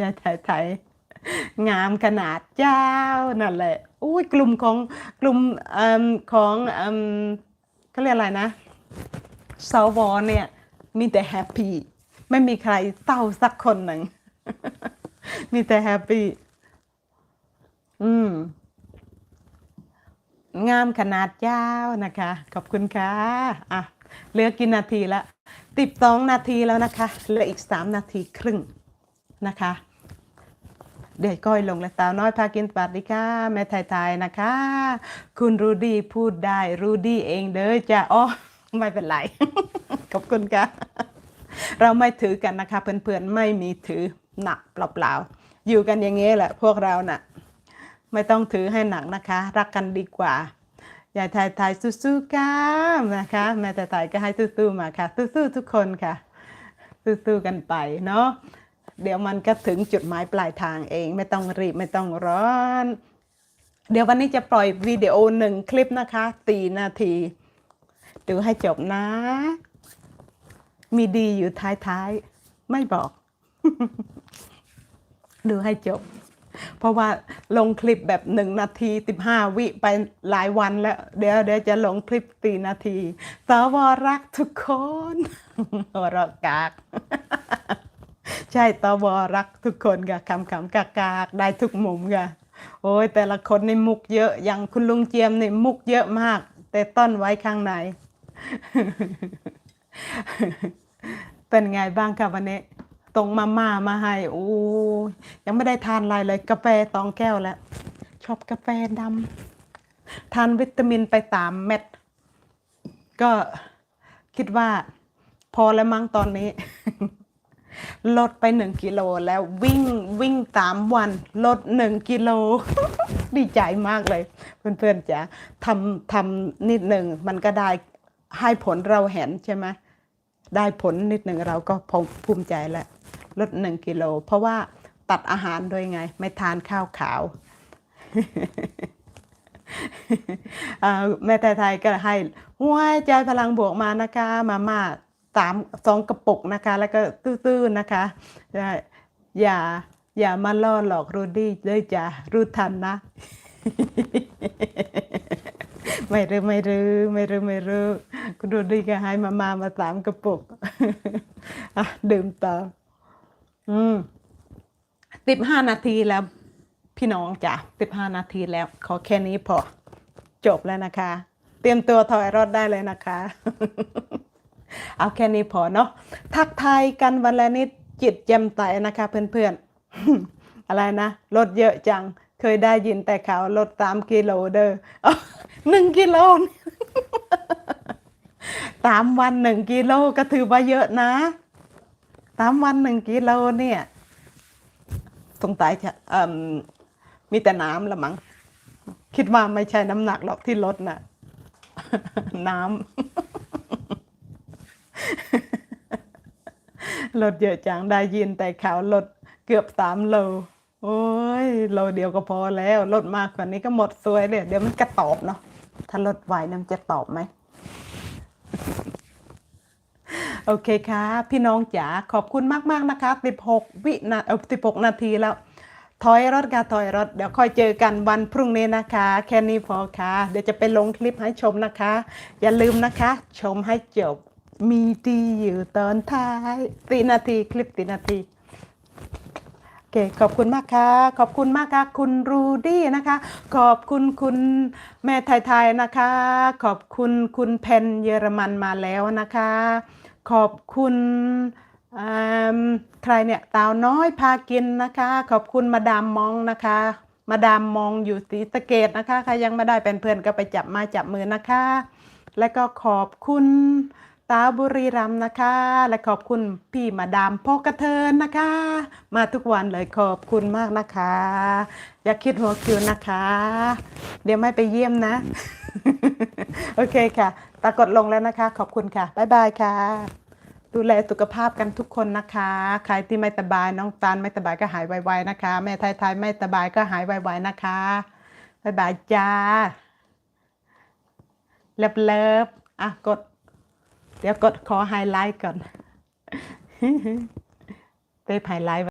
ยายไทยไทยงามขนาดเจ้านั่นแหละอุ้ยกลุ่มของกลุ่มอของเขาเรียกอะไรนะสวเนี่ยมีแต่แฮปปี้ไม่มีใครเศร้าสักคนหนึ่งมีแต่แฮปปี้อืมงามขนาดยานะคะ ขอบคุณค่ะอะเหลือกี่นาทีละติดสองนาทีแล้วนะคะเหลืออีกสามนาทีครึ่ง นะคะ เดี๋ยวก้อยลงแล้วตาวน้อยพากินสวัสดีค่ะแม่ไทยๆนะคะ คุณรูดี้พูดได้รูดี้เองเด้อจ้ะอ๋อไม่เป็นไร ขอบคุณค่ะ เราไม่ถือกันนะคะ เพื่อนๆไม่มีถือหนักเปล่าๆอยู่กันอย่างนี้แหละพวกเราน่ะไม่ต้องถือให้หนักนะคะ รักกันดีกว่ายาถ่ายถ่ายสู้ๆกันนะคะแม่แต่ถ่ายก็ให้สู้ๆมาค่ะสู้ๆทุกคนค่ะสู้ๆกันไปเนาะ เดี๋ยวมันก็ถึงจุดหมายปลายทางเอง ไม่ต้องรีบไม่ต้องร้อน เดี๋ยววันนี้จะปล่อยวิดีโอหนึ่งคลิปนะคะตีนาที ดูให้จบนะ มีดีอยู่ท้ายๆ ไม่บอก ดูให้จบ เพราะว่าลงคลิปแบบหนึ่งนาทีสิบห้าวิไปหลายวันแล้ว เดี๋ยวเดี๋ยวจะลงคลิปตีนาที สวรักทุกคนหัวเราะกาก ใช่ตวรักทุกคนค่ะคำคำกากากได้ทุกมุมค่ะ โอ้ยแต่ละคนในมุกเยอะ อย่างคุณลุงเจียมในมุกเยอะมาก แต่ต้นไว้ข้างในเป็นไงบ้างคะวันนี้ตรงมาม่ามาให้โอ้ยยังไม่ได้ทานอะไรเลย กาแฟตองแก้วแล้ว ชอบกาแฟดำทานวิตามินไปสามเม็ดก็คิดว่าพอแล้วมั้งตอนนี้ ลดไปหนึ่งกิโลแล้ววิ่งวิ่งสามวัน ลดหนึ่งกิโล ดีใจมากเลย เพื่อนๆจ๋าทำทำนิดหนึ่งมันก็ได้ให้ผลเราเห็นใช่ไหมได้ผลนิดหนึ่งเราก็ภูมิใจแล้วลดหนึ่งกิโล เพราะว่าตัดอาหารโดยไง ไม่ทานข้าวขาวแม่ไทยๆก็ให้หัวใจพลังบวกมานะคะมาม่า สามสองกระปุกนะคะ แล้วก็ตื้อๆนะคะ อย่าอย่ามาล่อหลอกรูดี้เลยจ้ะรู้ทันนะ ไม่รู้ไม่รู้ไม่รู้ไม่รู้คุณรูดี้ก็ให้มามามาสามกระปุกอะดื่มต่อ อืมสิบห้านาทีแล้วพี่น้องจ้ะสิบห้านาทีแล้ว ขอแค่นี้พอ จบแล้วนะคะ เตรียมตัวถอยรถได้เลยนะคะ เอาแค่นี้พอเนาะทักทายกันวันละนิดจิตแจ่มใสนะคะเพื่อนๆ อะไรนะลดเยอะจังเคยได้ยินแต่ข่าวลดสามกิโลเด้อหนึ่งกิโลสามวันหนึ่งกิโลก็ถือว่าเยอะนะสามวันหนึ่งกิโลเนี่ยสงสัยจะมีแต่น้ำละมั้งคิดว่าไม่ใช่น้ำหนักหรอกที่ลดน่ะ น้ำ ลดเยอะจังได้ยินแต่ข่าวลดเกือบสามโล โอ้ยโลเดียวก็พอแล้วลดมากกว่านี้ก็หมดสวยเลยเดี๋ยวมันกระตอบเนาะถ้าลดไหวนี่ยมันจะตอบไหมโอเคค่ะ พี่น้องจ๋าขอบคุณมาก ๆ นะคะ 16 วินาเออ16 นาทีแล้ว ถอยรถค่ะถอยรถ เดี๋ยวค่อยเจอกันวันพรุ่งนี้นะคะ แค่นี้พอค่ะ เดี๋ยวจะไปลงคลิปให้ชมนะคะ อย่าลืมนะคะ ชมให้จบ มีดีอยู่ตอนท้ายตีนาทีคลิปตีนาทีโอเคขอบคุณมากค่ะ ขอบคุณมากค่ะคุณรูดี้นะคะ ขอบคุณคุณแม่ไทยๆนะคะ ขอบคุณคุณเพนเยอรมันมาแล้วนะคะ ขอบคุณใครเนี่ยตาวน้อยพากินนะคะ ขอบคุณมาดามมองนะคะ มาดามมองอยู่ศรีสะเกดนะคะใครยังไม่ได้เป็นเพื่อนก็ไปจับมาจับมือนะคะ และก็ขอบคุณ ตาบุรีรัมนะคะ และขอบคุณพี่มาดามพอกระเทินนะคะ มาทุกวันเลยขอบคุณมากนะคะ อย่าคิดหัวคิวนะคะ เดี๋ยวไม่ไปเยี่ยมนะ โอเคค่ะ ตากดลงแล้วนะคะ ขอบคุณค่ะ บ๊ายบายค่ะ ดูแลสุขภาพกันทุกคนนะคะ ใครที่ไม่สบายน้องตาลไม่สบายก็หายไวๆนะคะ แม่ไทยๆไม่สบายก็หายไวๆนะคะ บ๊ายบายจ้าเลิฟเลิฟๆอะกด เดี๋ยวกดขอไฮไลท์ก่อนเต้ไฮไลท์